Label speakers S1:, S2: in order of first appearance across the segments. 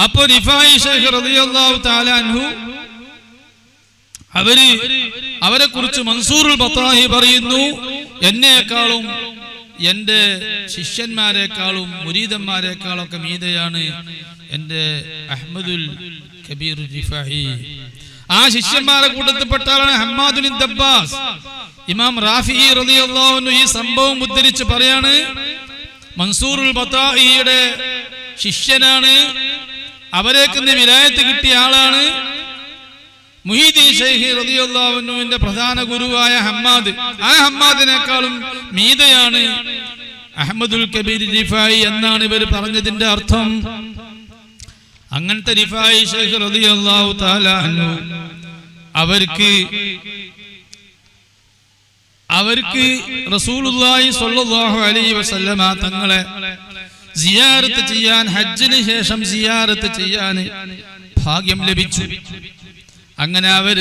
S1: അപ്പോ റിഫായി ഷെയ്ഖ് റളിയല്ലാഹു തആല അൻഹു അവർ അവരെ കുറിച്ച് മൻസൂറുൽ ബത്താഹി പറയുന്നു എന്നേക്കാളും എന്റെ ശിഷ്യന്മാരെക്കാളും മുരീദന്മാരെക്കാളും ഒക്കെ മീതയാണ് എന്റെ അഹമ്മദുൽ കബീർ റിഫാഹി ആ ശിഷ്യന്മാരെ കൂട്ടത്തിൽപ്പെട്ട ആളാണ് ഹമ്മാദുൽ ദബ്ബാസ് ഇമാം റാഫി റളിയല്ലാഹു ഈ സംഭവം ഉദ്ധരിച്ച് പറയാണ് മൻസൂറുൽ ബത്താഹിയുടെ ശിഷ്യനാണ് അവരേക്ക് വിലായത്ത് കിട്ടിയ ആളാണ് റളിയല്ലാഹുവിന്റെ പ്രധാന ഗുരുവായ ഹമ്മാദ്. ആ ഹമ്മാദിനേക്കാളും മീതയാണ് അഹമ്മദുൽ കബീർ റിഫായി എന്നാണ് ഇവർ പറഞ്ഞതിന്റെ അർത്ഥം. അങ്ങനത്തെ റിഫായി ഷെയ്ഖ് റളിയല്ലാഹു തആല അൻഹു അവർക്ക് അവർക്ക് റസൂലുള്ളാഹി സ്വല്ലല്ലാഹു അലൈഹി വസല്ലമ തങ്ങളെ സിയാറത്ത് ചെയ്യാൻ ഹജ്ജിന് ശേഷം സിയാറത്ത് ചെയ്യാൻ ഭാഗ്യം ലഭിച്ചു. അങ്ങനെ അവർ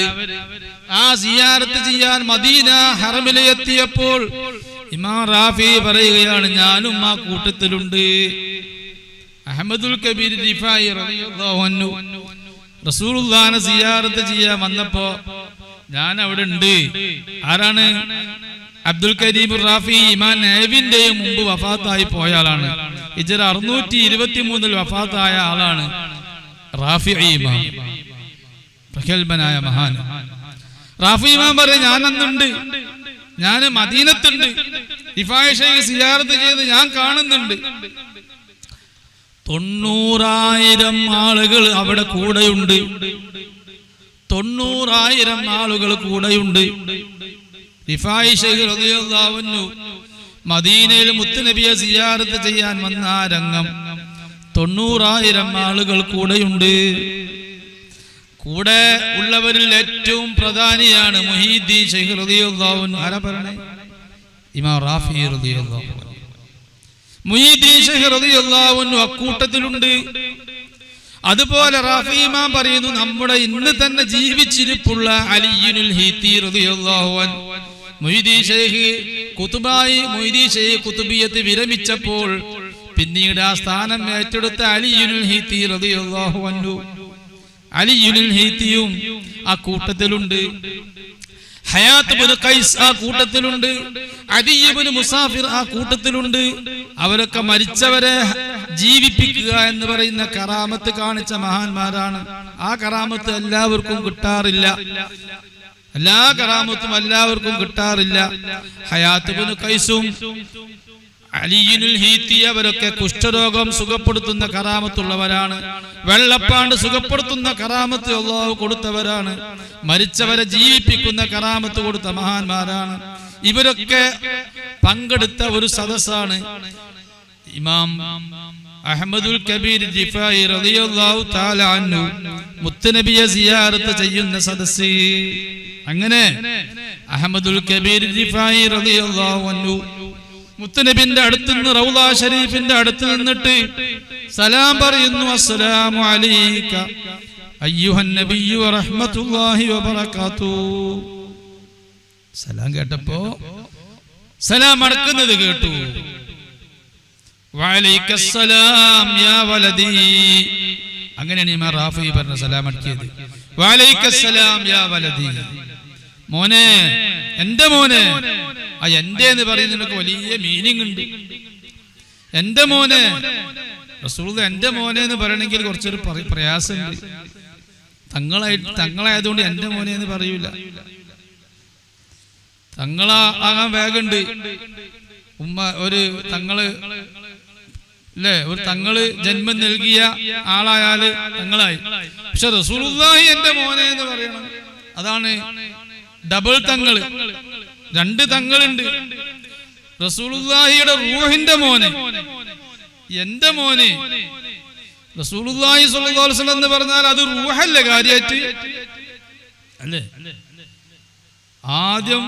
S1: ആ സിയാറത്ത് ചെയ്യാൻ മദീന ഹറമിൽ എത്തിയപ്പോൾ ഇമാം റാഫി പറയുകയാണ് ഞാനും ആ കൂട്ടത്തിലുണ്ട്. അഹമ്മദുൽ കബീർ റിഫായി സിയാറത്ത് ചെയ്യാൻ വന്നപ്പോ ഞാൻ അവിടെ ഉണ്ട്. ആരാണ്? അബ്ദുൽ കരീം റാഫി ഇമാൻ നേവിന്റെയും മുമ്പ് വഫാത്തായി പോയ ആളാണ്. ഇജർ അറുന്നൂറ്റി ഇരുപത്തി മൂന്നിൽ വഫാത്തായ ആളാണ് റാഫി ഇമാം. പ്രഗത്ഭനായ മഹാൻ. റാഫി ഇമാൻ പറയും ഞാൻ അന്നുണ്ട് ഞാൻ മദീനത്തുണ്ട് സിയാറത്ത് ചെയ്ത് ഞാൻ കാണുന്നുണ്ട്. തൊണ്ണൂറായിരം ആളുകൾ അവിടെ കൂടെയുണ്ട്. തൊണ്ണൂറായിരം ആളുകൾ കൂടെയുണ്ട്. മദീനയിൽ മുത്തുനബിയെ സിയാറത്ത് ചെയ്യാൻ വന്ന ആ രംഗം തൊണ്ണൂറായിരം ആളുകൾ കൂടെയുണ്ട്. കൂടെ ഉള്ളവരിൽ ഏറ്റവും പ്രധാനിയാണ് മുഹീദ്ദീൻ ഷെയ്ഖ് അൻഹു. ആരാ പറയണേ? ഇമാം റാഫി അൻഹു. മുഹീദ്ദീൻ ഷെയ്ഖ് അൻഹു അക്കൂട്ടത്തിലുണ്ട്. അതുപോലെ റാഫി ഇമാം പറയുന്നു നമ്മുടെ ഇന്ന് തന്നെ ജീവിച്ചിരിപ്പുള്ള അലിയുൽ ഹീത്തി റളിയല്ലാഹു മൊയ്തീൻ ഷെയ്ഖ് കുത്തുബായി മൊയ്തീൻ ഷെയ്ഖ് കുത്തുബിയത്ത് വിരമിച്ചപ്പോൾ പിന്നീട് ആ സ്ഥാനം ഏറ്റെടുത്ത അലിയുൽ ഹീത്തി റളിയല്ലാഹു അൻഹു. അലിയുൽ ഹീത്തിയും ആ കൂട്ടത്തിലുണ്ട്. ഹയാത്ത് കൈസ് ആ കൂട്ടത്തിലുണ്ട്. അദിയബിന് മുസാഫിർ ആ കൂട്ടത്തിലുണ്ട്. അവരൊക്കെ മരിച്ചവരെ ജീവിപ്പിക്കുക എന്ന് പറയുന്ന കറാമത്ത് കാണിച്ച മഹാന്മാരാണ്. ആ കറാമത്ത് എല്ലാവർക്കും കിട്ടാറില്ല. എല്ലാ കറാമത്തും എല്ലാവർക്കും കിട്ടാറില്ല. ഹയാത്ത് കൈസും അലിയുൽ ഹീത്തി അവരൊക്കെ കുഷ്ഠരോഗം സുഖപ്പെടുത്തുന്ന കറാമത്തുള്ളവരാണ്. വെള്ളപ്പാണ്ട് സുഖപ്പെടുത്തുന്ന കറാമത്ത് അള്ളാഹു കൊടുത്തവരാണ്. മരിച്ചവരെ ജീവിപ്പിക്കുന്ന കറാമത്ത് കൊടുത്ത മഹാന്മാരാണ്. ഇവരൊക്കെ പങ്കെടുത്ത ഒരു സദസ്സാണ് ഇമാം അഹമ്മദുൽ കബീർ ജിഫായി റളിയല്ലാഹു തആല അൻഹു മുത്തനബിയെ സിയാറത്ത് ചെയ്യുന്ന സദസ്സ്. അങ്ങനെ അഹമ്മദുൽ കബീർ ജിഫായി റളിയല്ലാഹു അൻഹു മുത്തനബിന്റെ അടുത്ത് നിന്ന് റൗള ഷരീഫിന്റെ അടുത്ത് നിന്നിട്ട് സലാം പറയുന്നു അസ്സലാമു അലൈക അയ്യുഹൻ നബിയ്യു വറഹ്മത്തുള്ളാഹി വബറകാതു സലാം കേട്ടപ്പോ സലാം അടക്കുന്നത് കേട്ടു. വഅലൈക്കസ്സലാം യാ വലദി. അങ്ങനെയാണ് ഇമാം റാഫി പറഞ്ഞ സലാം അടക്കിയത്. വഅലൈക്കസ്സലാം യാ വലദി. മോനെ എന്റെ മോനെ. ആ എന്റെ എന്ന് പറയുന്നതിനൊക്കെ വലിയ മീനിങ് ഉണ്ട്. എന്റെ മോനെ. എന്റെ മോനെ എന്ന് പറയണമെങ്കിൽ കുറച്ചൊരു പ്രയാസമുണ്ട്. തങ്ങളായിട്ട് തങ്ങളായതുകൊണ്ട് എന്റെ മോനെ എന്ന് പറയൂല. തങ്ങളാ ആകാൻ വേഗമുണ്ട്. ഉമ്മ ഒരു തങ്ങൾ അല്ലേ ഒരു തങ്ങൾ ജന്മം നൽകിയ ആളായാൽ തങ്ങളായി. പക്ഷെ റസൂലുള്ളാഹി എന്റെ മോനെ എന്ന് പറയണം. അതാണ് ഡബിൾ തങ്ങൾ രണ്ട് തങ്ങളുണ്ട്. റസൂലുള്ളാഹിയുടെ റൂഹിന്റെ മോനെ. എന്റെ മോനെ. എന്ന് പറഞ്ഞാൽ അത് റൂഹല്ല കാര്യായിട്ട്. അല്ലേ? ആദ്യം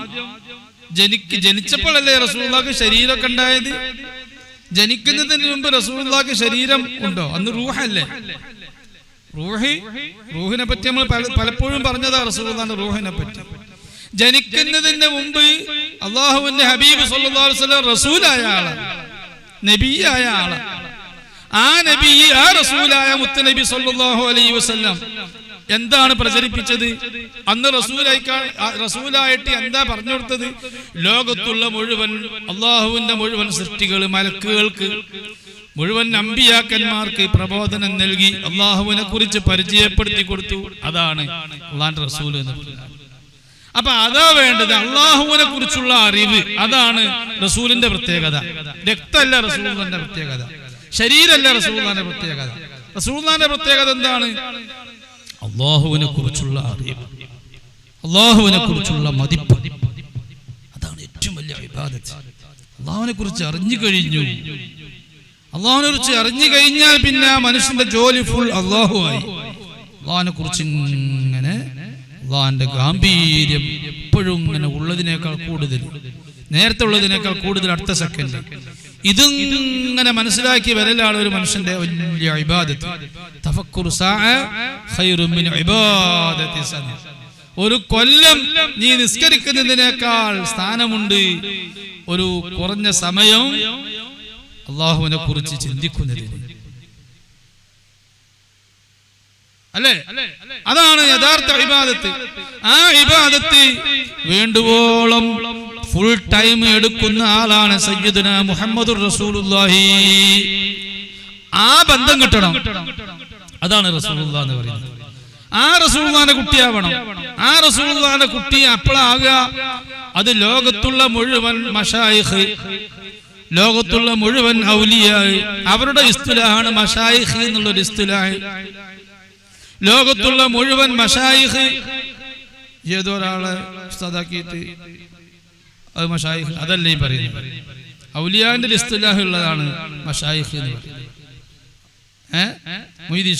S1: ജനിക്ക് ജനിച്ചപ്പോഴല്ലേ റസൂലുള്ളാഹിക്ക് ശരീരമൊക്കെ ഉണ്ടായത്? ജനിക്കുന്നതിന് മുമ്പ് റസൂലുള്ളാഹിക്ക് ശരീരം ഉണ്ടോ? അന്ന് റൂഹല്ലേ? റൂഹി? റൂഹിനെ പറ്റി നമ്മൾ പലപ്പോഴും പറഞ്ഞതാ റസൂലുള്ളാഹിന്റെ റൂഹിനെ പറ്റി. ജനിക്കുന്നതിന് മുമ്പ് അള്ളാഹുവിന്റെ ഹബീബ് റസൂലായ ആളാണ് നബിയായ ആളാണ് ആ നബി ആ റസൂലായ മുത്തനബി സല്ലല്ലാഹു അലൈ വസല്ലം എന്താണ് പ്രചരിപ്പിച്ചത്? അന്ന് റസൂലായി റസൂലായിട്ട് എന്താ പറഞ്ഞു കൊടുത്തത്? ലോകത്തുള്ള മുഴുവൻ അള്ളാഹുവിന്റെ മുഴുവൻ സൃഷ്ടികൾ മലക്കുകൾക്ക് മുഴുവൻ അമ്പിയാക്കന്മാർക്ക് പ്രബോധനം നൽകി അള്ളാഹുവിനെ കുറിച്ച് പരിചയപ്പെടുത്തി കൊടുത്തു. അതാണ് അള്ളാന്റെ റസൂൽ എന്ന് അപ്പൊ അതാ വേണ്ടത്. അള്ളാഹുവിനെ കുറിച്ചുള്ള അറിവ്. അതാണ് റസൂലിന്റെ പ്രത്യേകത. രക്തമല്ല റസൂലിന്റെ പ്രത്യേകത. ശരീരമല്ല റസൂലിന്റെ പ്രത്യേകത. റസൂലിന്റെ പ്രത്യേകത എന്താണ്? അള്ളാഹുവിനെ കുറിച്ചുള്ള അറിവ്. അള്ളാഹുവിനെ കുറിച്ചുള്ള മതിപ്പ്. അതാണ് ഏറ്റവും വലിയ വിവാദത്ത് അള്ളാഹുവിനെ കുറിച്ച് അറിഞ്ഞു കഴിഞ്ഞു. അള്ളാഹുവിനെ കുറിച്ച് അറിഞ്ഞു കഴിഞ്ഞാൽ പിന്നെ മനുഷ്യന്റെ ജോലി ഫുൾ അള്ളാഹു ആയി. അള്ളാഹിനെ കുറിച്ച് ഇങ്ങനെ അള്ളാഹിന്റെ ഗാംഭീര്യം എപ്പോഴും ഇങ്ങനെ ഉള്ളതിനേക്കാൾ കൂടുതൽ. നേരത്തെ ഉള്ളതിനേക്കാൾ കൂടുതൽ അടുത്ത സെക്കൻഡ് ഇതിങ്ങനെ മനസ്സിലാക്കി വരലാണ് ഒരു മനുഷ്യന്റെ വലിയ ഇബാദത്ത്. ഒരു കൊല്ലം നീ നിസ്കരിക്കുന്നതിനേക്കാൾ സ്ഥാനമുണ്ട്. ഒരു കുറഞ്ഞ സമയം അള്ളാഹുവിനെ കുറിച്ച് ചിന്തിക്കുന്നതിന്. അല്ലേ? അതാണ് യഥാർത്ഥ ഇബാദത്ത്. ആ ഇബാദത്ത് വേണ്ടുവോളം ഫുൾ ടൈം എടുക്കുന്ന ആളാണ് സയ്യിദുന മുഹമ്മദ് റസൂലുള്ളാഹി. ആ ബന്ധം കിട്ടണം. അതാണ് റസൂലുള്ള എന്ന് പറയുന്നത്. ആ റസൂലുള്ളാന്റെ കുട്ടിയാവണം. ആ റസൂലുള്ളാന്റെ കുട്ടി അപ്പോഴാകുക അത് ലോകത്തുള്ള മുഴുവൻ മഷായിഖ് ലോകത്തുള്ള മുഴുവൻ ഔലിയായി അവരുടെ ഇസ്തുലാണ് മഷായിഖ് എന്നുള്ളൊരു ഇസ്തുലാഹ്. ലോകത്തുള്ള മുഴുവൻ മഷായിഹ് ഏതോ ഒരാളെ ഉസ്താദാക്കിയിട്ട് അത് മഷായിഹ് അതല്ല ഈ പറയുന്നത്? ഔലിയാന്റെ ലിസ്തുലാഹ് ഉള്ളതാണ് മഷായിഹ് എന്ന് പറയുന്നത്.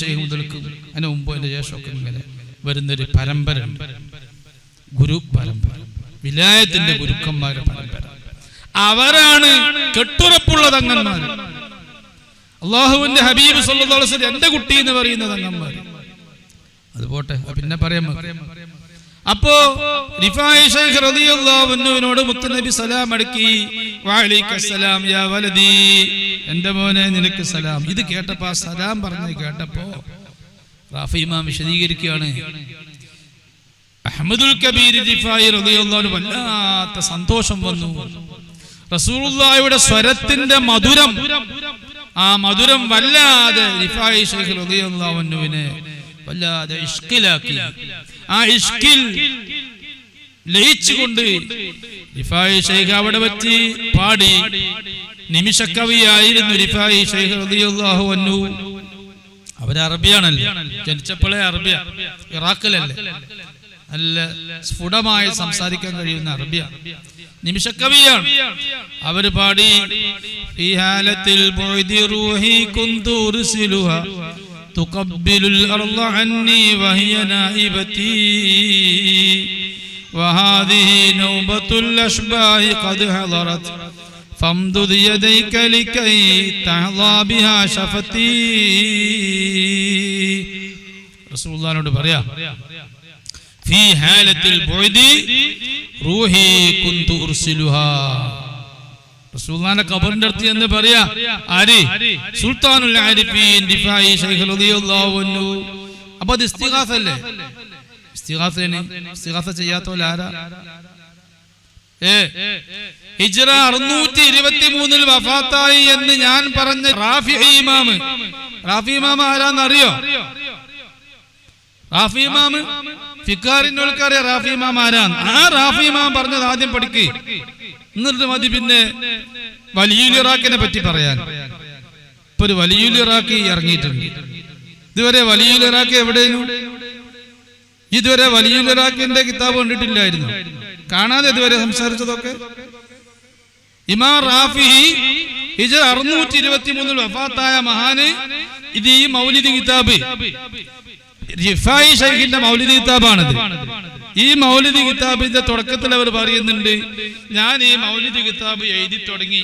S1: ഷെയ്ഖ് മുതൽക്കും അതിന് മുമ്പ് അതിന്റെ ശേഷമൊക്കെ ഇങ്ങനെ വരുന്നൊരു പരമ്പര ഗുരു പരമ്പര. വിലായത്തിന്റെ ഗുരുക്കന്മാരുടെ പരമ്പര. അവരാണ് കെട്ടുറപ്പുള്ള തങ്ങന്മാർ അള്ളാഹുവിന്റെ ഹബീബ് വസല്ലം എന്റെ കുട്ടി എന്ന് പറയുന്ന തങ്ങന്മാർ അത് പോട്ടെ. പിന്നെ പറയാം അപ്പോ റിഫായി മുത്തനബി സലാം അടുക്കി വഅലൈക്കസ്സലാം യാ എന്റെ മോനെ നിനക്ക് സലാം. ഇത് കേട്ടപ്പോ സലാം പറഞ്ഞ് കേട്ടപ്പോ റാഫി ഇമാം വിശദീകരിക്കുകയാണ്. അഹമ്മദുൽ കബീർ റിഫായി അൻഹു വല്ലാത്ത സന്തോഷം വന്നു. റസൂലുള്ളാഹിയുടെ സ്വരത്തിന്റെ മധുരം ആ മധുരം വല്ലാതെ റിഫായി ഷെയ്ഖ് അൻഹുവിനെ വല്ലാതെ ഇഷ്കിലാക്കി. ആ ഇഷ്കിൽ ലയിച്ചുകൊണ്ട് റിഫായി ഷെയ്ഖ് അവിടെ വെച്ച് പാടി. നിമിഷക്കവിയായിരുന്നു റിഫായി ഷെയ്ഖ് റളിയല്ലാഹു അൻഹു. അവർ അറബിയാണല്ലോ. ജനിച്ചപ്പോഴേ അറബിയ ഇറാഖിലല്ലേ? നല്ല സ്ഫുടമായി സംസാരിക്കാൻ കഴിയുന്ന അറബിയ. നിമിഷക്കവിയാണ് അവർ പാടി. ഈ ഹാലത്തിൽ تقبل الأرض عني وهي نائبتي وهذه نوبة الأشباه قد حضرت فامدد يديك لكي تحظى بها شفتي رسول الله نود بريا في حالة البعد روحي كنت أرسلها റസൂലുള്ളാഹിന്റെ ഖബറിന്റെ അടുത്ത് എന്ന് പറയാ ആരി സുൽത്താനുൽ ആരിഫീൻ അൻഹു. അപ്പോൾ ഇസ്തിഗാസ അല്ലേ ഇസ്തിഗാസ വഫാത്തായി എന്ന് ഞാൻ പറഞ്ഞ റാഫി ഇമാമ് റാഫി ഇമാമ ആരാന്നറിയോ? റാഫി ഇമാമ് ഫിക്കാറിനോൾക്കറിയാം റാഫി ഇമാം ആരാന്ന്. ആ റാഫി ഇമാം പറഞ്ഞത് ആദ്യം പഠിക്ക്. എന്നിട്ട് മതി പിന്നെ വലിയുൽ ഇറാഖിനെ പറ്റി പറയാൻ. ഇപ്പൊ ഒരു വലിയുൽ ഇറങ്ങിയിട്ടുണ്ട്. ഇതുവരെ വലിയുൽ ഇറാഖി എവിടെയും ഇതുവരെ വലിയുൽ ഇറാഖിന്റെ കിതാബ് കണ്ടിട്ടില്ലായിരുന്നു. കാണാതെ ഇതുവരെ സംസാരിച്ചതൊക്കെ? ഇമാം റാഫി ഇത് അറുന്നൂറ്റി ഇരുപത്തി മൂന്നിൽ വഫാത്തായ മഹാന് ഇത് ഈ മൗലിദ് കിതാബ്. റിഫായി ഷൈഖിന്റെ മൗലിദ് കിതാബാണിത്. ഈ മൗലിദ് കിതാബിന്റെ തുടക്കത്തിൽ അവർ പറയുന്നുണ്ട് ഞാൻ ഈ മൗലിദ് കിതാബ് എഴുതി തുടങ്ങി.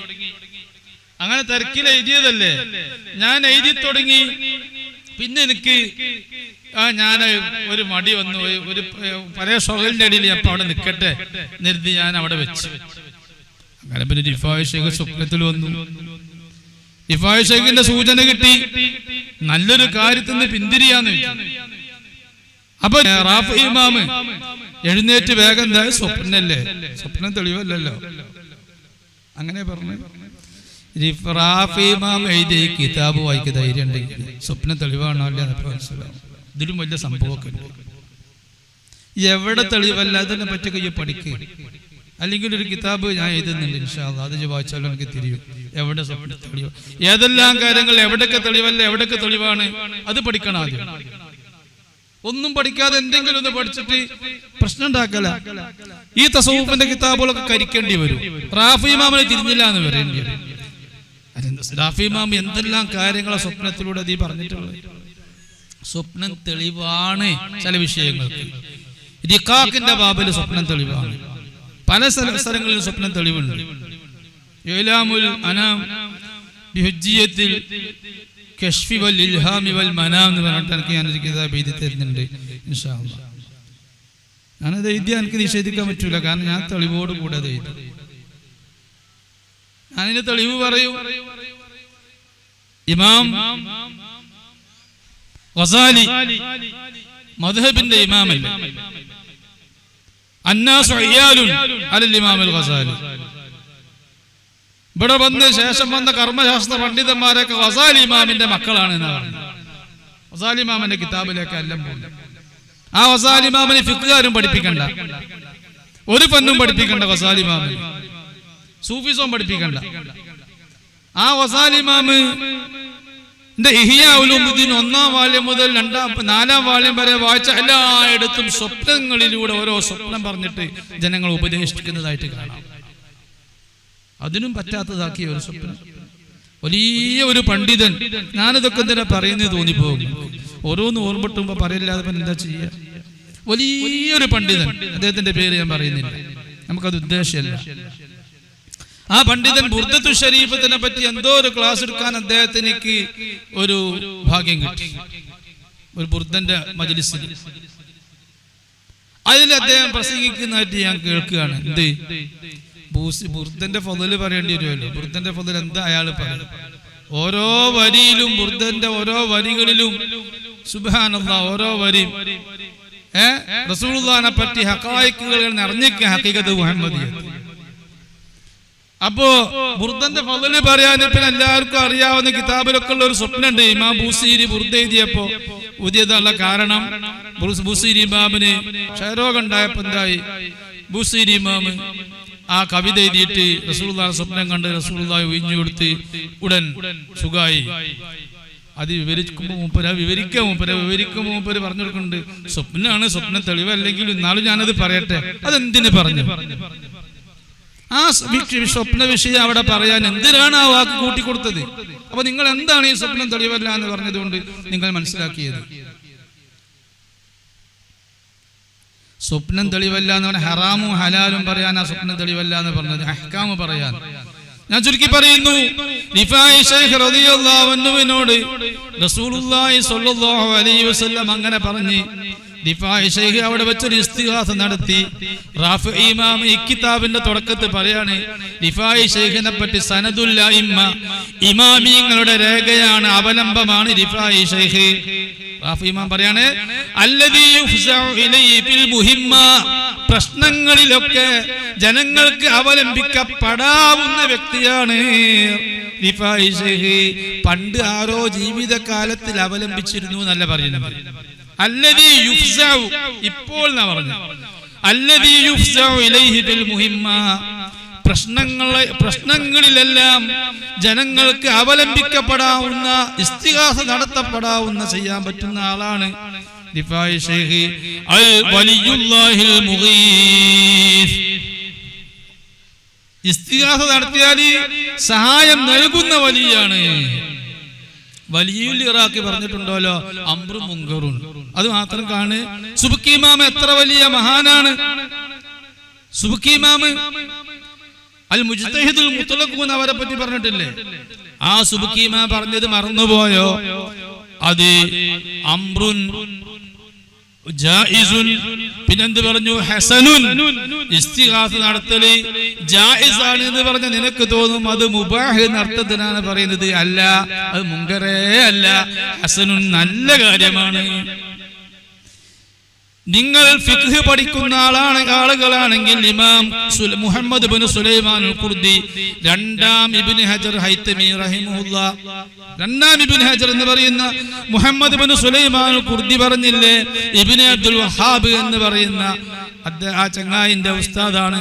S1: അങ്ങനെ തിരക്കിൽ എഴുതിയതല്ലേ? ഞാൻ എഴുതി തുടങ്ങി. പിന്നെ എനിക്ക് ആ ഞാൻ ഒരു മടി വന്നു ഒരു- പഴയ ഷൊഹലിന്റെ അടിയിൽ അപ്പൊ അവിടെ നിൽക്കട്ടെ നിർത്തി ഞാൻ അവിടെ വെച്ചു. അങ്ങനെ പിന്നെ റിഫായി ഷേഖ് സ്വപ്നത്തിൽ വന്നു. ഇഫായ് ഷേഖിന്റെ സൂചന കിട്ടി നല്ലൊരു കാര്യത്തിൽ നിന്ന് പിന്തിരിയാന്ന് അപ്പൊ ഇമാമ് എഴുന്നേറ്റ് വേഗം എന്തായാലും സ്വപ്നല്ലേ? സ്വപ്നം തെളിവല്ലല്ലോ. അങ്ങനെ പറഞ്ഞു എഴുതിയ കിതാബ് വായിക്കുക ധൈര്യം ഉണ്ടെങ്കിൽ സ്വപ്നം തെളിവാണോ അല്ലേ ഇതിലും വലിയ സംഭവമൊക്കെ എവിടെ തെളിവല്ല? അതിനെ പറ്റിയൊക്കെ ഈ പഠിക്കുക അല്ലെങ്കിൽ ഒരു കിതാബ് ഞാൻ എഴുതുന്നുണ്ട് ഇൻഷാല്ല അത് വായിച്ചാലും എനിക്ക് തിരിയും. എവിടെ സ്വപ്ന തെളിവ്? ഏതെല്ലാം കാര്യങ്ങൾ എവിടെയൊക്കെ തെളിവല്ല? എവിടെയൊക്കെ തെളിവാണ്? അത് പഠിക്കണം ആദ്യം. ഒന്നും പഠിക്കാതെ എന്തെങ്കിലും ഒന്ന് പഠിച്ചിട്ട് പ്രശ്നം ഉണ്ടാക്കല. ഈ തസവൂഫിന്റെ കിതാബുകളൊക്കെ കരിക്കേണ്ടി വരും. റാഫി മാമനെ തിരിഞ്ഞില്ല എന്ന് പറയേണ്ടി വരും. റാഫി ഇമാം എന്തെല്ലാം കാര്യങ്ങളെ സ്വപ്നത്തിലൂടെ നീ പറഞ്ഞിട്ടുള്ളത്? സ്വപ്നം തെളിവാണ് ചില വിഷയങ്ങൾക്ക്. റിക്കാക്കിന്റെ ബാബിൽ സ്വപ്നം തെളിവാണ്. പല സ്ഥല- സ്ഥലങ്ങളിലും സ്വപ്നം തെളിവുണ്ട്. ഏലാമുൽ അനാം കശ്ഫി വൽ ഇൽഹാമി വൽ മനാം എന്ന് പറഞ്ഞിട്ട് എനിക്ക് ഞാനൊരു കിതാബ് എഴുതി തരുന്നുണ്ട്. ഞാനത് എഴുതി എനിക്ക് നിഷേധിക്കാൻ പറ്റൂല. കാരണം ഞാൻ തെളിവോട് കൂടെ അത് എഴുതി. ഞാനിന് തെളിവ് പറയൂ. ഇമാം വസാലി മദ്ഹബിന്റെ ഇമാമല്ലേ? അന്നാസ് ഇമാമുൽ ഗസാലി. ഇവിടെ വന്ന് ശേഷം വന്ന കർമ്മശാസ്ത്ര പണ്ഡിതന്മാരൊക്കെ വസാലിമാമിന്റെ മക്കളാണ് എന്നാണ് ഇമാമിന്റെ കിതാബിലേക്ക് എല്ലാം പോകും ആ വസാലിമാമിനെ ഫിക്കുകാരും പഠിപ്പിക്കണ്ട. ഒരു പന്നും പഠിപ്പിക്കണ്ട ഇമാമിന്. സൂഫിസവും പഠിപ്പിക്കണ്ട. ആ വസാലിമാമ് എന്റെ ഇഹിയാ ഉലൂമുദ്ദീൻ ഒന്നാം വാല്യം മുതൽ രണ്ടാം നാലാം വാല്യം വരെ വായിച്ച എല്ലായിടത്തും സ്വപ്നങ്ങളിലൂടെ ഓരോ സ്വപ്നം പറഞ്ഞിട്ട് ജനങ്ങൾ ഉപദേശിക്കുന്നതായിട്ട് കാണാം. അതിനും പറ്റാത്തതാക്കിയ ഒരു സ്വപ്നം. വലിയ ഒരു പണ്ഡിതൻ. ഞാനിതൊക്കെ എന്തിനാ പറയുന്നത് തോന്നിപ്പോകും. ഓരോന്ന് ഓർമ്മിട്ടുമ്പോ പറയില്ലാതെ പിന്നെ എന്താ ചെയ്യുക വലിയൊരു പണ്ഡിതൻ. അദ്ദേഹത്തിന്റെ പേര് ഞാൻ പറയുന്നില്ല. നമുക്കത് ഉദ്ദേശമല്ല ആ പണ്ഡിതൻ ബുർദത്തു ഷരീഫത്തിനെ പറ്റി എന്തോ ഒരു ക്ലാസ് എടുക്കാൻ അദ്ദേഹത്തിനേക്ക് ഒരു ഭാഗ്യം കിട്ടി. ഒരു ബുർദന്റെ മജലിസ് അതിൽ അദ്ദേഹം പ്രസംഗിക്കുന്നതായിട്ട് ഞാൻ കേൾക്കുകയാണ്. എന്ത്? ബുർദന്റെ ഫതിൽ പറയേണ്ടി വരുമല്ലോ. ബുർദന്റെ ഫതിൽ എന്താ അയാൾ പറയുന്നത് ഓരോ വരിയിലും ബുർദന്റെ ഓരോ വരികളിലും സുബാനന്ദ ഓരോ വരി ഏ? പറ്റി ഹക്കായിക്കുകൾ നിറഞ്ഞിക്ക ഹക്കീകത്ത് മുഹമ്മദ് അപ്പോ ബുർദന്റെ ഫതിൽ പറയാൻ പിന്നെ എല്ലാവർക്കും അറിയാവുന്ന കിതാബിലൊക്കെ ഉള്ള ഒരു സ്വപ്നണ്ട് ഇമാം ബൂസീരി ബുർദ എഴുതിയപ്പോ പുതിയതല്ല കാരണം. ബുസീരി ഇമാമിന് ക്ഷയരോഗം ഉണ്ടായപ്പോ എന്തായി? ബുസീരി ഇമാമ് ആ കവിത എഴുതിയിട്ട് റസൂള്ള സ്വപ്നം കണ്ട് റസൂലുള്ളാഹി ഒഴിഞ്ഞു കൊടുത്ത് ഉടൻ സുഖായി. അത് വിവരിക്കുമ്പോൾ മൂപ്പര വിവരിക്കുക മൂപ്പര വിവരിക്കുമ്പോൾ മൂപ്പര് പറഞ്ഞു കൊടുക്കുന്നുണ്ട്. സ്വപ്നമാണ് സ്വപ്നം തെളിവല്ലെങ്കിൽ എന്നാലും ഞാനത് പറയട്ടെ. അതെന്തിന് പറഞ്ഞു? ആ സ്വപ്ന വിഷയം അവിടെ പറയാൻ എന്തിനാണ് ആ വാക്ക് കൂട്ടിക്കൊടുത്തത്? അപ്പൊ നിങ്ങൾ എന്താണ് ഈ സ്വപ്നം തെളിവല്ല എന്ന് പറഞ്ഞതുകൊണ്ട് നിങ്ങൾ മനസ്സിലാക്കിയത്? സ്വപ്നം തെളിവല്ല എന്ന് പറഞ്ഞാൽ ഹറാമും ഹലാലും പറയാൻ ആ സ്വപ്നം തെളിവല്ല എന്ന് പറഞ്ഞത്. അഹ്കാമ് പറയാൻ. ഞാൻ ചുരുക്കി പറയുന്നു വസല്ലം അങ്ങനെ പറഞ്ഞ് അവിടെ വെച്ചൊരു ഇസ്തിഹാസം നടത്തി. റാഫി ഇമാം കിതാബിന്റെ തുടക്കത്തിൽ പറയാണ് റിഫായി ഷെയ്ഖിനെ പറ്റി സനദുൽ ഇമ്മ ഇമാമിങ്ങളുടെ രേഖയാണ് അവലംബമാണ് റിഫായി ശൈഖ് പറയാണ് പ്രശ്നങ്ങളിലൊക്കെ ജനങ്ങൾക്ക് അവലംബിക്കപ്പെടാവുന്ന വ്യക്തിയാണ് പണ്ട് ആരോ ജീവിതകാലത്തിൽ അവലംബിച്ചിരുന്നു എന്നല്ല പറയുന്നത്. അല്ലതി ഇപ്പോൾ പറഞ്ഞു അല്ലതി പ്രശ്നങ്ങളെ പ്രശ്നങ്ങളിലെല്ലാം ജനങ്ങൾക്ക് അവലംബിക്കപ്പെടാവുന്ന ഇസ്തിഹാസ നടത്തപ്പെടാവുന്ന ചെയ്യാൻ പറ്റുന്ന ആളാണ് ഇസ്തിഹാസ നടത്തിയാൽ സഹായം നൽകുന്ന വലിയാണ്. വലിയ ഇറാഖി പറഞ്ഞിട്ടുണ്ടല്ലോ അമ്രു മുങ്കറുൻ. അത് മാത്രം കാണ്. സുബുക്കിമാമ എത്ര വലിയ മഹാനാണ്? സുബുക്കിമാമ് അൽ മുജ്തഹിദുൽ അവരെ പറ്റി പറഞ്ഞിട്ടില്ലേ? ആ സുബുക്കീമ പറഞ്ഞത് മറന്നുപോയോ? അത് അമ്രുൻ പിന്നെന്ത് പറഞ്ഞു? ഹസനുൻ. നടത്തൽ ജായിസാണ് എന്ന് പറഞ്ഞ നിനക്ക് തോന്നും അത് മുബാഹ് എന്ന അർത്ഥത്തിനാണ് പറയുന്നത്. അല്ല അത് മുങ്കരേ അല്ല. ഹസനുൻ നല്ല കാര്യമാണ്. നിങ്ങൾ ഫിഖ് പഠിക്കുന്ന ആളാണ് ആളുകളാണെങ്കിൽ ഇമാം മുഹമ്മദ് ബിൻ സുലൈമാൻ ഖുർദി രണ്ടാം ഇബിൻ ഹജർ ഹൈത്തമി റഹിമുല്ല രണ്ടാം ഇബിൻ ഹജർ എന്ന് പറയുന്ന മുഹമ്മദ് ബിൻ സുലൈമാൻ ഖുർദി പറഞ്ഞില്ലേ? ഇബ്നു അബ്ദുൽ വഹാബ് എന്ന് പറയുന്ന ആ ചങ്ങായിന്റെ ഉസ്താദാണ്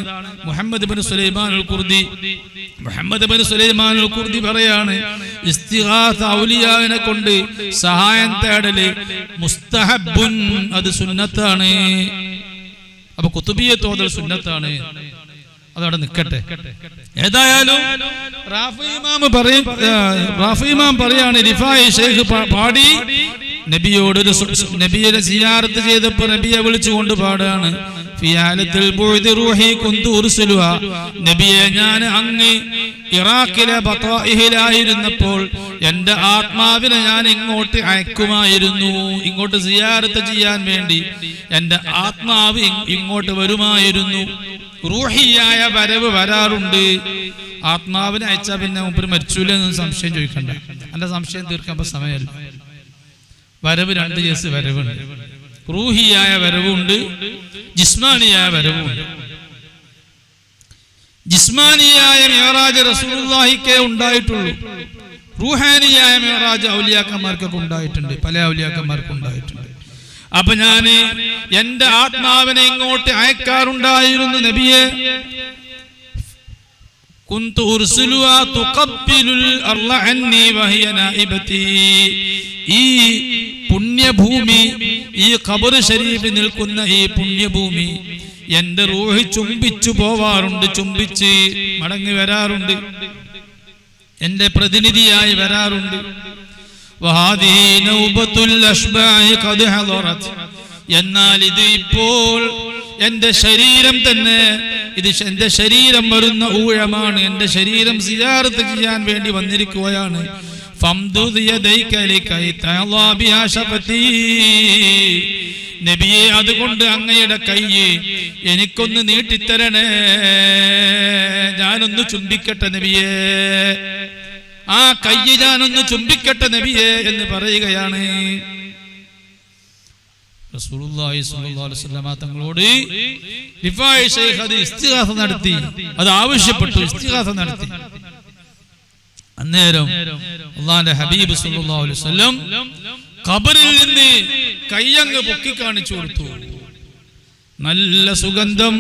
S1: മുഹമ്മദ് ബിൻ സുലൈമാൻ ഖുർദി മുഹമ്മദ് ബിൻ സുലൈമാൻ ഖുർദി പറയാണ് ഔലിയാവിനെ കൊണ്ട് സഹായം തേടൽ മുസ്തഹബുൻ അത് സുന്നത്താണ്. അപ്പൊ കുത്തുബിയെ തോതൽ സുന്നത്താണ്. അതവിടെ നിൽക്കട്ടെ ഏതായാലും റാഫി ഇമാം പറയും റാഫി ഇമാം പറയാണ് റിഫായി ഷെയ്ഖ് പാടി. നബിയോട് ഒരു സു- സു- നബിയെ സിയാറത്ത് ചെയ്തപ്പോ നബിയെ വിളിച്ചുകൊണ്ട് പാടാണ്. നബിയെ ഞാൻ അങ്ങ് ഇറാഖിലെ ബത്വാഇഹിലായിരുന്നപ്പോൾ എന്റെ ആത്മാവിനെ ഞാൻ ഇങ്ങോട്ട് അയക്കുമായിരുന്നു. ഇങ്ങോട്ട് സിയാരത്ത് ചെയ്യാൻ വേണ്ടി എന്റെ ആത്മാവ് ഇങ്ങോട്ട് വരുമായിരുന്നു. റൂഹിയായ വരവ് വരാറുണ്ട്. ആത്മാവിനെ അയച്ചാൽ പിന്നെ മുമ്പ് മരിച്ചൂല സംശയം ചോദിക്കണ്ട. എന്റെ സംശയം തീർക്കാൻ സമയമല്ല. വരവ് രണ്ട് കേസ് വരവുണ്ട്. റൂഹിയായ വരവുണ്ട് ജിസ്മാനിയായ വരവുണ്ട്. ജിസ്മാനിയായ മേറാജ് റസൂലുള്ളാഹിക്കേ ഉണ്ടായിട്ടുള്ളൂ. റൂഹാനിയായ മേറാജ് ഔലിയാക്കന്മാർക്കൊക്കെ ഉണ്ടായിട്ടുണ്ട് പല ഔലിയാക്കന്മാർക്കും ഉണ്ടായിട്ടുണ്ട് അപ്പൊ ഞാൻ എന്റെ ആത്മാവിനെ ഇങ്ങോട്ട് അയക്കാറുണ്ടായിരുന്നു നബിയെ. كنت أرسلها تقبل الأرض عني وهي نائبتي ഈ പുണ്യഭൂമി ഈ ഖബർ ഷരീഫ് നിൽക്കുന്ന ഈ പുണ്യഭൂമി എന്റെ റൂഹ് ചുംബിച്ചു പോവാറുണ്ട് ചുംബിച്ച് മടങ്ങി വരാറുണ്ട് എന്റെ പ്രതിനിധിയായി വരാറുണ്ട് وهذه نوبة الأشباع قد حضرت. എന്നാൽ ഇത് ഇപ്പോൾ എന്റെ ശരീരം തന്നെ ഇത് എന്റെ ശരീരം വരുന്ന ഊഴമാണ്. എന്റെ ശരീരം സിയാറത്ത് ചെയ്യാൻ വേണ്ടി വന്നിരിക്കുകയാണ്. നബിയെ അതുകൊണ്ട് അങ്ങയുടെ കൈ എനിക്കൊന്ന് നീട്ടിത്തരണേ. ഞാനൊന്ന് ചുംബിക്കട്ടെ നബിയേ. ആ കയ്യ് ഞാനൊന്ന് ചുംബിക്കട്ടെ നബിയേ എന്ന് പറയുകയാണ്. തങ്ങളോട് നടത്തി. അത് ആവശ്യപ്പെട്ടു നടത്തി. അന്നേരം ഹബീബ് സല്ലല്ലാഹു അലൈഹി വസല്ലം ഖബറിൽ നിന്ന് കയ്യങ്ങ് പൊക്കി കാണിച്ചു കൊടുത്തു. നല്ല സുഗന്ധം.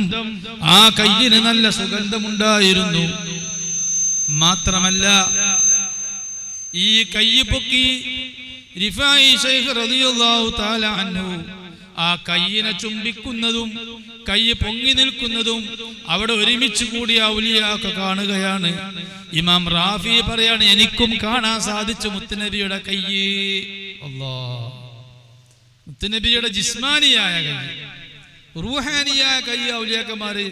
S1: ആ കയ്യിന് നല്ല സുഗന്ധമുണ്ടായിരുന്നു. മാത്രമല്ല ഈ കയ്യ് പൊക്കി റിഫായി ഷെയ്ഖ് റളിയല്ലാഹു തആല അൻഹു ആ കയ്യിനെ ചുംബിക്കുന്നതും കൈ പൊങ്ങി നിൽക്കുന്നതും അവിടെ ഒരുമിച്ച് കൂടിയ ഔലിയാക്ക കാണുകയാണ്. ഇമാം റാഫി പറയാണ് എനിക്കും കാണാൻ സാധിച്ചു മുത്തുനബിയുടെ കൈ. അല്ലാ മുത്തുനബിയുടെ ജിസ്മാനിയായ കൈ. റൂഹാനിയായ കൈ ഔലിയാക്കന്മാര്.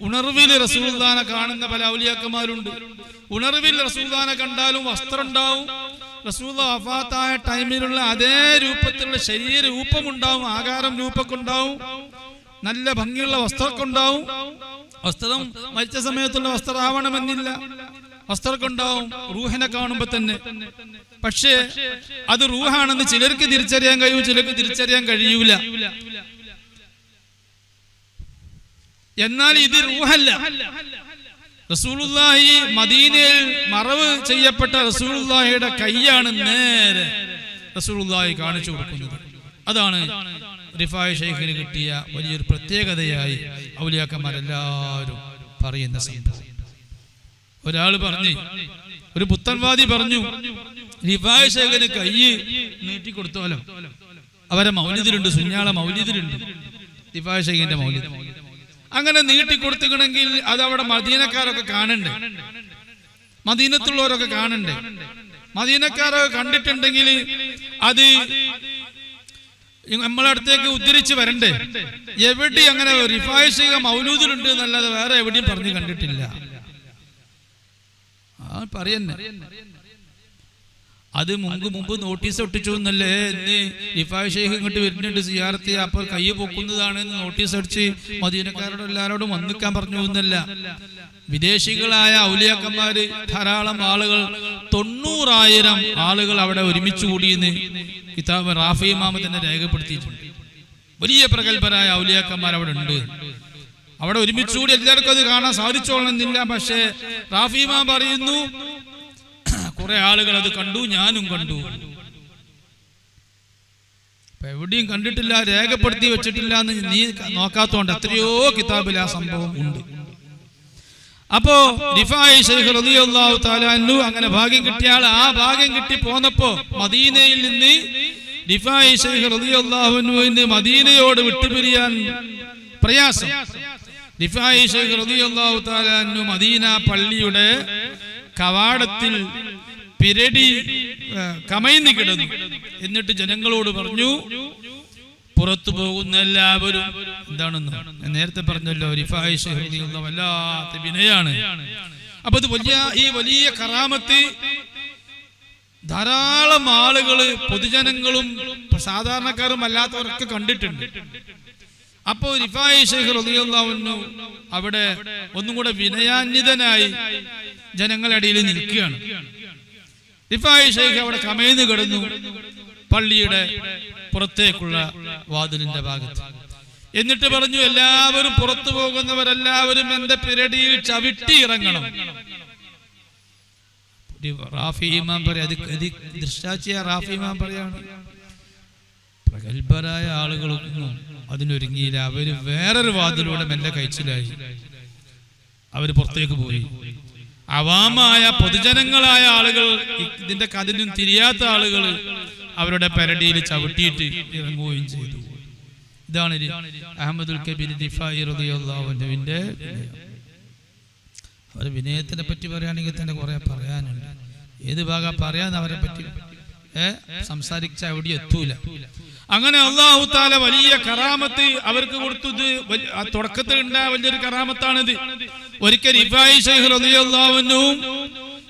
S1: ഉണർവിൽ റസൂൽദാനെ കാണുന്ന പല ഔലിയാക്കന്മാരുണ്ട്. ഉണർവിൽ റസൂൽദാനെ കണ്ടാലും വസ്ത്രം ഉണ്ടാവും റസൂൽ വഫാത്തായ ടൈമിലുള്ള അതേ രൂപത്തിലുള്ള ശരീര രൂപമുണ്ടാവും ആകാരം രൂപമൊക്കെ ഉണ്ടാവും നല്ല ഭംഗിയുള്ള വസ്ത്രമൊക്കെ ഉണ്ടാവും വസ്ത്രം മരിച്ച സമയത്തുള്ള വസ്ത്രമാവണമെന്നില്ല. വസ്ത്രമൊക്കെ ഉണ്ടാവും റൂഹിനെ കാണുമ്പോ തന്നെ. പക്ഷേ അത് റൂഹാണെന്ന് ചിലർക്ക് തിരിച്ചറിയാൻ കഴിയും ചിലർക്ക് തിരിച്ചറിയാൻ കഴിയൂല. എന്നാൽ ഇത് റൂഹല്ല. റസൂലുള്ളാഹി മദീനയിൽ മറവ് ചെയ്യപ്പെട്ട റസൂലുള്ളാഹിയുടെ കൈയാണ് നേരെ റസൂലുള്ളാഹി കാണിച്ചു കൊടുക്കുന്നത്. അതാണ് റിഫായ് ഷെയ്ഖിന് കിട്ടിയ വലിയൊരു പ്രത്യേകതയായി ഔലിയാക്കന്മാരെല്ലാവരും പറയുന്ന സംഭവം. ഒരാൾ പറഞ്ഞു ഒരു പുത്തൻവാദി പറഞ്ഞു റിഫായ് ഷെയ്ഖിന് കൈ നീട്ടി കൊടുത്തോലോ. അവരെ മൗലിദിലുണ്ട് സുഞ്ഞാള മൗലിദിലുണ്ട്. റിഫായ് ഷെയ്ഖിന്റെ മൗലിദ്. അങ്ങനെ നീട്ടി കൊടുത്തുകണെങ്കിൽ അത് അവിടെ മദീനക്കാരൊക്കെ കാണണ്ടേ. മദീനത്തുള്ളവരൊക്കെ കാണണ്ടേ. മദീനക്കാരൊക്കെ കണ്ടിട്ടുണ്ടെങ്കിൽ അത് നമ്മളെ അടുത്തേക്ക് ഉദ്ധരിച്ച് വരണ്ടേ. എവിടെ അങ്ങനെ റിഫായ ശൈഖ മൗലൂദിലുണ്ട് എന്നല്ലാതെ വേറെ എവിടെയും പറഞ്ഞു കണ്ടിട്ടില്ല. ആ പറയന്നെ. അത് മുമ്പ് മുമ്പ് നോട്ടീസ് ഒട്ടിച്ചു എന്നല്ലേ? എന്ന് ഷെയ്ഖ് ഇങ്ങോട്ട് വരുന്നുണ്ട് സിയാർത്തി അപ്പോൾ കൈ പൊക്കുന്നതാണ് നോട്ടീസ് അടിച്ച് മദീനക്കാരോട് എല്ലാവരോടും വന്നിക്കാൻ പറഞ്ഞു എന്നല്ല. വിദേശികളായ ഔലിയാക്കന്മാര് ധാരാളം ആളുകൾ തൊണ്ണൂറായിരം ആളുകൾ അവിടെ ഒരുമിച്ച് കൂടിയെന്ന് കിതാബ് റാഫി ഇമാമ തന്നെ രേഖപ്പെടുത്തിയിട്ടുണ്ട്. വലിയ പ്രഗത്ഭരായ ഔലിയാക്കന്മാർ അവിടെ ഉണ്ട്. അവിടെ ഒരുമിച്ചുകൂടി എല്ലാവർക്കും അത് കാണാൻ സാധിച്ചോളണമെന്നില്ല പക്ഷേ റാഫി ഇമാം പറയുന്നു കുറെ ആളുകൾ അത് കണ്ടു ഞാനും കണ്ടു. എവിടെയും കണ്ടിട്ടില്ല രേഖപ്പെടുത്തി വെച്ചിട്ടില്ല എന്ന് നീ നോക്കാത്തോണ്ട് എത്രയോ കിതാബിൽ ആ സംഭവം ഉണ്ട്. അപ്പോ റിഫായി ശൈഖ് റളിയല്ലാഹു തആല അങ്ങനെ ഭാഗ്യം കിട്ടിയ ആൾ ആ ഭാഗ്യം കിട്ടി പോന്നപ്പോ മദീനയിൽ നിന്ന് മദീനയോട് വിട്ടുപിരിയാൻ പ്രയാസം. മദീന പള്ളിയുടെ കവാടത്തിൽ പിരടി കമയി കിടന്നു. എന്നിട്ട് ജനങ്ങളോട് പറഞ്ഞു പുറത്തു പോകുന്ന എല്ലാവരും എന്താണെന്ന്? ഞാൻ നേരത്തെ പറഞ്ഞല്ലോ വല്ലാത്ത വിനയാണ്. അപ്പൊ ഇത് വലിയ ഈ വലിയ കറാമത്ത് ധാരാളം ആളുകൾ പൊതുജനങ്ങളും സാധാരണക്കാരും അല്ലാത്തവരൊക്കെ കണ്ടിട്ടുണ്ട്. അപ്പോ റിഫായി ഷെയ്ഖ് റളിയല്ലാഹു അവിടെ ഒന്നും കൂടെ വിനയാന്വിതനായി ജനങ്ങളുടെ ഇടയിൽ നിൽക്കുകയാണ്. റിഫായി ഷെയ്ഖ് അവിടെ കമഴ്ന്നു കിടന്നു. പള്ളിയുടെ പുറത്തേക്കുള്ള വാതിലിന്റെ ഭാഗത്ത്. എന്നിട്ട് പറഞ്ഞു എല്ലാവരും പുറത്തു പോകുന്നവരെല്ലാവരും എന്റെ പിരടിയിൽ ചവിട്ടി ഇറങ്ങണം. റാഫി ഇമാം പറയാം അത് റാഫി ഇമാം പറയാണ്. പ്രഗത്ഭരായ ആളുകളൊന്നും അതിനൊരുങ്ങിയില്ല. അവർ വേറൊരു വാതിലൂടെ മെല്ലെ കഴിച്ചിലായി അവർ പുറത്തേക്ക് പോയി. അവാമായ പൊതുജനങ്ങളായ ആളുകൾ ഇതിന്റെ കഥനും തിരിയാത്ത ആളുകൾ അവരുടെ പെരടിയിൽ ചവിട്ടിയിട്ട് ഇറങ്ങുകയും ചെയ്തു. ഇതാണ് അഹമ്മദുൽ കബീർ വിനയത്തിനെ പറ്റി പറയുകയാണെങ്കിൽ തന്നെ കുറെ പറയാനുണ്ട്. ഏത് ഭാഗം പറയാൻ അവരെ പറ്റി? സംസാരിച്ച എവിടെ എത്തൂല. അങ്ങനെ അള്ളാഹു താല വലിയ കറാമത്ത് അവർക്ക് കൊടുത്തത് തുടക്കത്തിൽ ഉണ്ടായ വലിയൊരു കറാമത്താണിത്. ഒരിക്കൽ ഇബ്രാഹിം ഷെയ്ഖ് റളിയല്ലാഹുവിനും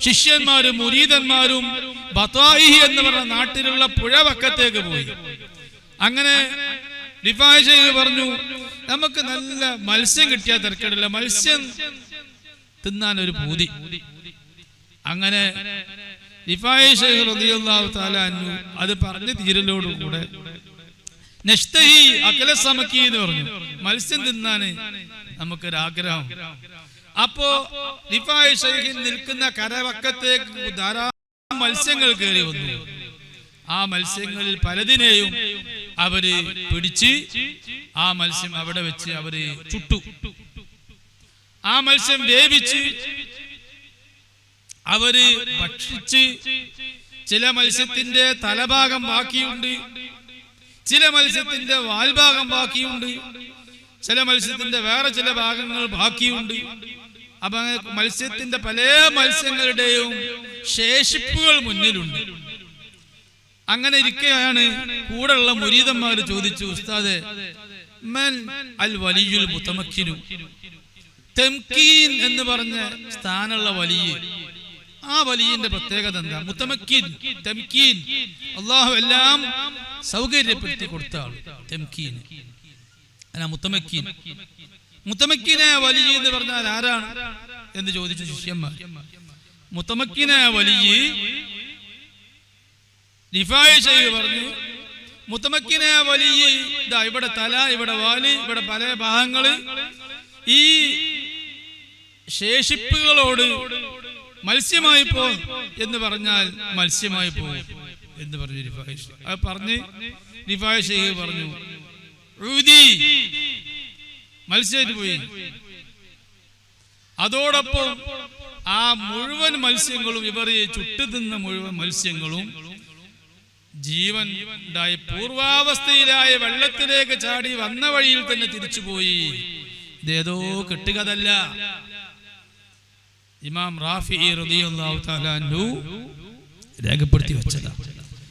S1: ശിഷ്യന്മാരും മുരീതന്മാരും ബത്തായിഹി എന്ന് പറഞ്ഞ നാട്ടിലുള്ള പുഴ വക്കത്തേക്ക് പോയി. അങ്ങനെ റിഫായ് ഷെയ്ഖ് പറഞ്ഞു നമുക്ക് നല്ല മത്സ്യം കിട്ടിയാൽ തിരക്കേടില്ല. മത്സ്യം തിന്നാൻ ഒരു ഭൂതി അങ്ങനെ റിഫായ് ഷെയ്ഖ് റളിയല്ലാഹു തആല അൻഹു അത് പറഞ്ഞ് തീരലോടുകൂടെ. നഷ്തഹി അകല സമക്കി എന്ന് പറഞ്ഞു. മത്സ്യം തിന്നാന് നമുക്കൊരു ആഗ്രഹം അപ്പോ റിഫായ് ഷെയ്ഖിൻ നിൽക്കുന്ന കരവക്കത്തേക്ക് ധാരാളം മത്സ്യങ്ങൾ കയറി വന്നു. ആ മത്സ്യങ്ങളിൽ പലതിനെയും അവർ പിടിച്ച് ആ മത്സ്യം അവിടെ വെച്ച് അവർ ചുട്ടു. ആ മത്സ്യം വേവിച്ച് അവർ ഭക്ഷിച്ച് ചില മത്സ്യത്തിന്റെ തലഭാഗം ബാക്കിയുണ്ട്. ചില മത്സ്യത്തിന്റെ വാൽഭാഗം ബാക്കിയുണ്ട്. ചില മത്സ്യത്തിന്റെ വേറെ ചില ഭാഗങ്ങൾ ബാക്കിയുണ്ട്. അപ്പൊ മത്സ്യത്തിന്റെ പല മത്സ്യങ്ങളുടെയും ശേഷിപ്പുകൾ മുന്നിലുണ്ട്. അങ്ങനെ ഇരിക്കെയാണ് കൂടെയുള്ള മുരീതന്മാർ ചോദിച്ചു ഉസ്താദെ മൻ എന്ന് പറഞ്ഞ സ്ഥാനമുള്ള വലിയ ആ വലിയന്റെ പ്രത്യേകത എന്താ? മുത്തമക്കീൻ തെംകീൻ. അള്ളാഹു എല്ലാം സൗകര്യപ്പെടുത്തി കൊടുത്ത ആൾ തെംകീൻ. മുത്തമക്കീൻ. മുത്തമക്കീനെ വലിയ എന്ന് പറഞ്ഞാൽ ആരാണ് എന്ന് ചോദിച്ചു ശിഷ്യന്മാർ. മുത്തമക്കീനെ വലിയ പറഞ്ഞു മുത്തമക്കിനെ വലിയ ഇതാ ഇവിടെ തല ഇവിടെ വാൽ ഇവിടെ പല ഭാഗങ്ങൾ ഈ ശേഷിപ്പുകളോട് മത്സ്യമായി പോ എന്ന് പറഞ്ഞാൽ മത്സ്യമായി പോകും എന്ന് പറഞ്ഞു റിഫായ ഷെയ്ഖ്. അത് പറഞ്ഞ് റിഫായ ഷെയ്ഖ് പറഞ്ഞു മത്സ്യമായിട്ട് പോയി. അതോടൊപ്പം ആ മുഴുവൻ മത്സ്യങ്ങളും ഇവർ ചുട്ടു തിന്ന മുഴുവൻ മത്സ്യങ്ങളും ജീവൻ ഉണ്ടായി പൂർവാവസ്ഥയിലായ വെള്ളത്തിലേക്ക് ചാടി വന്ന വഴിയിൽ തന്നെ തിരിച്ചുപോയി. ഇതേതോ കെട്ടുകതല്ല ഇമാം റാഫി റളിയല്ലാഹു തആല രേഖപ്പെടുത്തി വെച്ചതാ.